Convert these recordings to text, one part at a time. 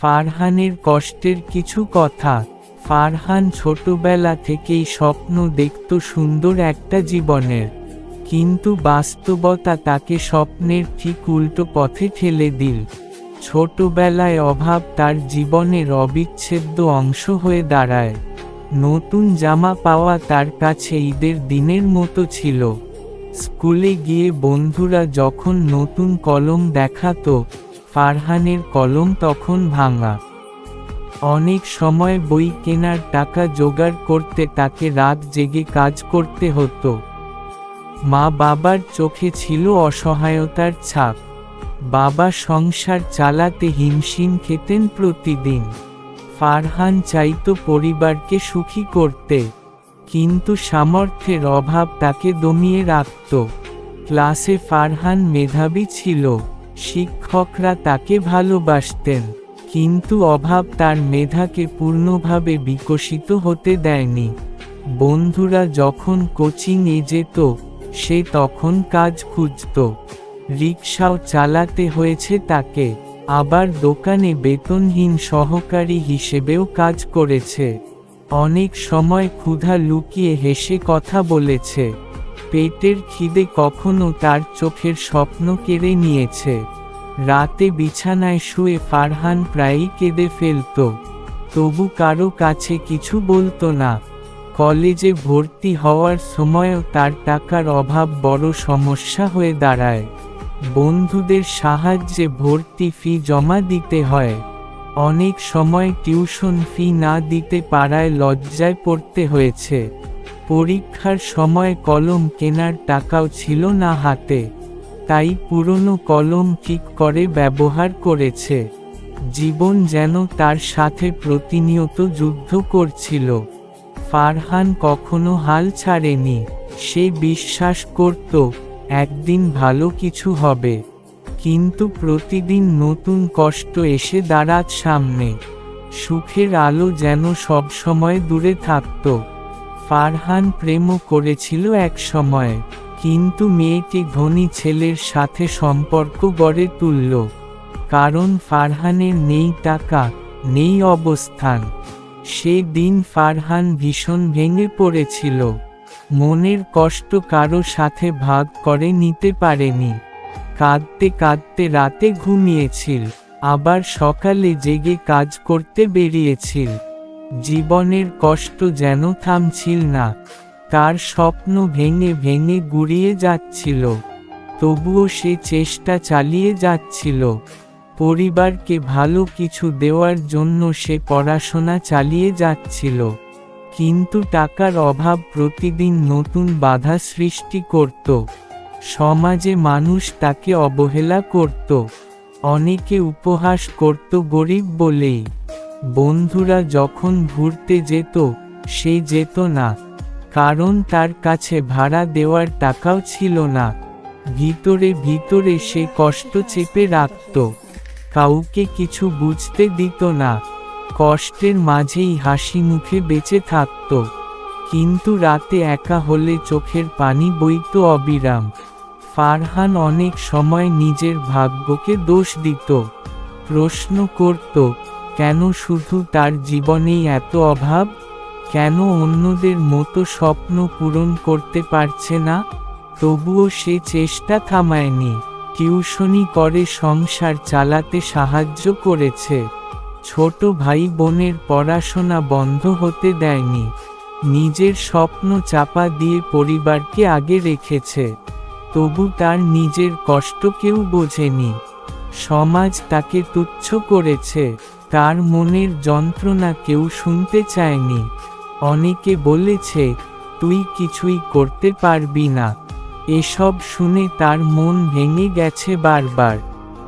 ফারহানের কষ্টের কিছু কথা। ফারহান ছোটবেলা থেকেই স্বপ্ন দেখত সুন্দর একটা জীবনের। কিন্তু বাস্তবতা তাকে স্বপ্নের ঠিক উল্টো পথে ঠেলে দিল। ছোটবেলায় অভাব তার জীবনের অবিচ্ছেদ্য অংশ হয়ে দাঁড়ায়। নতুন জামা পাওয়া তার কাছে ঈদের দিনের মতো ছিল। স্কুলে গিয়ে বন্ধুরা যখন নতুন কলম দেখাতো ফারহানের কলম তখন ভাঙা। অনেক সময় বই কেনার টাকা জোগাড় করতে তাকে রাত জেগে কাজ করতে হতো। মা বাবার চোখে ছিল অসহায়তার ছাপ। বাবা সংসার চালাতে হিমশিম খেতেন প্রতিদিন। ফারহান চাইত পরিবারকে সুখী করতে। কিন্তু সামর্থ্যের অভাব তাকে দমিয়ে রাখত। ক্লাসে ফারহান মেধাবী ছিল। শিক্ষকরা তাকে ভালোবাসতেন, কিন্তু অভাব তার মেধাকে পূর্ণভাবে বিকশিত হতে দেয়নি। বন্ধুরা যখন কোচিংয়ে যেত, সে তখন কাজ খুঁজত। রিক্সাও চালাতে হয়েছে তাকে, আবার দোকানে বেতনহীন সহকারী হিসেবেও কাজ করেছে। অনেক সময় ক্ষুধা লুকিয়ে হেসে কথা বলেছে। পেটের খিদে কখনো তার চোখের স্বপ্ন কেড়ে নিয়েছে। রাতে বিছানায় শুয়ে ফারহান প্রায়ই কেঁদে ফেলত। তবু কারও কাছে কিছু বলতো না। কলেজে ভর্তি হওয়ার সময়ও তার টাকার অভাব বড় সমস্যা হয়ে দাঁড়ায়। বন্ধুদের সাহায্যে ভর্তি ফি জমা দিতে হয়। অনেক সময় টিউশন ফি না দিতে পারায় লজ্জায় পড়তে হয়েছে। পরীক্ষার সময় কলম কেনার টাকাও ছিল না হাতে। তাই পুরনো কলম ঠিক করে ব্যবহার করেছে। জীবন যেন তার সাথে প্রতিনিয়ত যুদ্ধ করছিল। ফারহান কখনো হাল ছাড়েনি। সে বিশ্বাস করত, একদিন ভালো কিছু হবে। কিন্তু প্রতিদিন নতুন কষ্ট এসে দাঁড়াত সামনে। সুখের আলো যেন সবসময় দূরে থাকত। ফারহান প্রেমও করেছিল এক সময়। কিন্তু মেয়েটি ধনী ছেলের সাথে সম্পর্ক গড়ে তুলল। কারণ ফারহানের নেই টাকা, নেই অবস্থান। সে দিন ফারহান ভীষণ ভেঙে পড়েছিল। মনের কষ্ট কারও সাথে ভাগ করে নিতে পারেনি। কাঁদতে কাঁদতে রাতে ঘুমিয়েছিল, আবার সকালে জেগে কাজ করতে বেরিয়েছিল। জীবনের কষ্ট যেন থামছিল না। তার স্বপ্ন ভেঙে ভেঙে গুড়িয়ে যাচ্ছিল। তবুও সে চেষ্টা চালিয়ে যাচ্ছিল। পরিবারকে ভালো কিছু দেওয়ার জন্য সে পড়াশোনা চালিয়ে যাচ্ছিল। কিন্তু টাকার অভাব প্রতিদিন নতুন বাধা সৃষ্টি করত। সমাজে মানুষ তাকে অবহেলা করত। অনেকে উপহাস করত গরিব বলেই। বন্ধুরা যখন ঘুরতে যেত, সে যেত না। কারণ তার কাছে ভাড়া দেওয়ার টাকাও ছিল না। ভিতরে ভিতরে সে কষ্ট চেপে রাখত। কাউকে কিছু বুঝতে দিত না। কষ্টের মাঝেই হাসি মুখে বেঁচে থাকত। কিন্তু রাতে একা হলে চোখের পানি বইত অবিরাম। ফারহান অনেক সময় নিজের ভাগ্যকে দোষ দিত। প্রশ্ন করত, কেন শুধু তার জীবনেই এত অভাব? কেন অন্যদের মতো স্বপ্ন পূরণ করতে পারছে না? তবুও সে চেষ্টা থামায়নি। টিউশনি করে সংসার চালাতে সাহায্য করেছে। ছোট ভাই বোনের পড়াশোনা বন্ধ হতে দেয়নি। নিজের স্বপ্ন চাপা দিয়ে পরিবারকে আগে রেখেছে। তবু তার নিজের কষ্ট কেউ বোঝেনি। সমাজ তাকে তুচ্ছ করেছে। তার মনের যন্ত্রণা কেউ শুনতে চায়নি। অনেকে বলেছে, তুই কিছুই করতে পারবি না। এসব শুনে তার মন ভেঙে গেছে বারবার।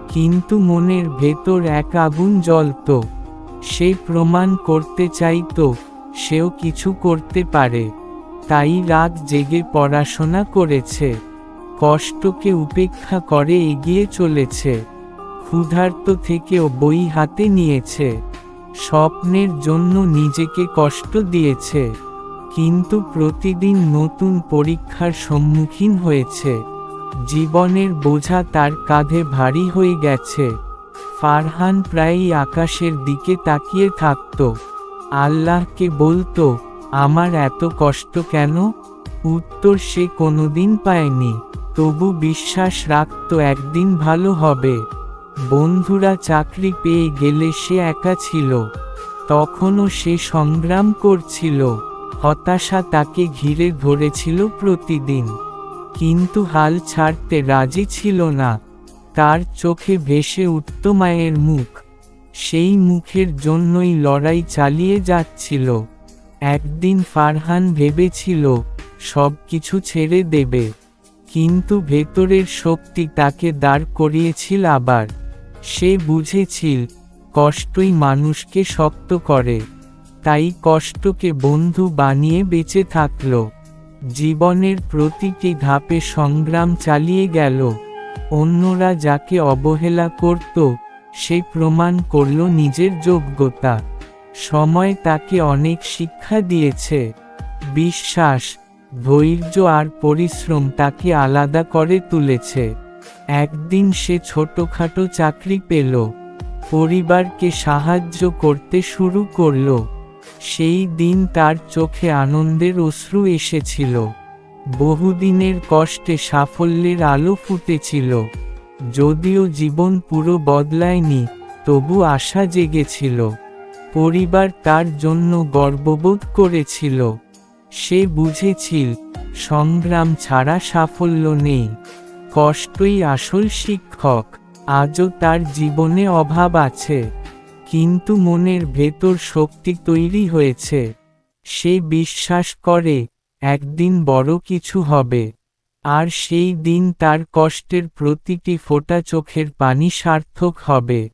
কিন্তু মনের ভেতর এক আগুন জ্বলত। সে প্রমাণ করতে চাইতো, সেও কিছু করতে পারে। তাই রাত জেগে পড়াশোনা করেছে। কষ্টকে উপেক্ষা করে এগিয়ে চলেছে। ক্ষুধার্ত থেকেও বই হাতে নিয়েছে। স্বপ্নের জন্য নিজেকে কষ্ট দিয়েছে, কিন্তু প্রতিদিন নতুন পরীক্ষার সম্মুখীন হয়েছে। জীবনের বোঝা তার কাঁধে ভারী হয়ে গেছে। ফারহান প্রায়ই আকাশের দিকে তাকিয়ে থাকত। আল্লাহকে বলতো, আমার এত কষ্ট কেন? উত্তর সে কোনোদিন পায়নি। তবু বিশ্বাস রাখত একদিন ভালো হবে। বন্ধুরা চাকরি পেয়ে গেলে সে একা ছিল। তখনও সে সংগ্রাম করছিল। হতাশা তাকে ঘিরে ধরেছিল প্রতিদিন। কিন্তু হাল ছাড়তে রাজি ছিল না। তার চোখে ভেসে উঠত মায়ের মুখ। সেই মুখের জন্যই লড়াই চালিয়ে যাচ্ছিল। একদিন ফারহান ভেবেছিল সব কিছু ছেড়ে দেবে। কিন্তু ভেতরের শক্তি তাকে দাঁড় করিয়েছিল আবার। সে বুঝেছিল, কষ্টই মানুষকে শক্ত করে। তাই কষ্টকে বন্ধু বানিয়ে বেঁচে থাকল। জীবনের প্রতিটি ধাপে সংগ্রাম চালিয়ে গেল। অন্যরা যাকে অবহেলা করত, সে প্রমাণ করল নিজের যোগ্যতা। সময় তাকে অনেক শিক্ষা দিয়েছে। বিশ্বাস ধৈর্য আর পরিশ্রম তাকে আলাদা করে তুলেছে। একদিন সে ছোটখাটো চাকরি পেল। পরিবারকে সাহায্য করতে শুরু করল। সেই দিন তার চোখে আনন্দের অশ্রু এসেছিল। বহুদিনের কষ্টে সাফল্যের আলো ফুটেছিল। যদিও জীবন পুরো বদলায়নি, তবু আশা জেগেছিল। পরিবার তার জন্য গর্ববোধ করেছিল। সে বুঝেছিল, সংগ্রাম ছাড়া সাফল্য নেই। কষ্টই আসল শিক্ষক, আজও তার জীবনে অভাব আছে। কিন্তু মনের ভেতর শক্তি তৈরি হয়েছে। সে বিশ্বাস করে, একদিন বড় কিছু হবে। আর সেই দিন তার কষ্টের প্রতিটি ফোঁটা চোখের পানি সার্থক হবে।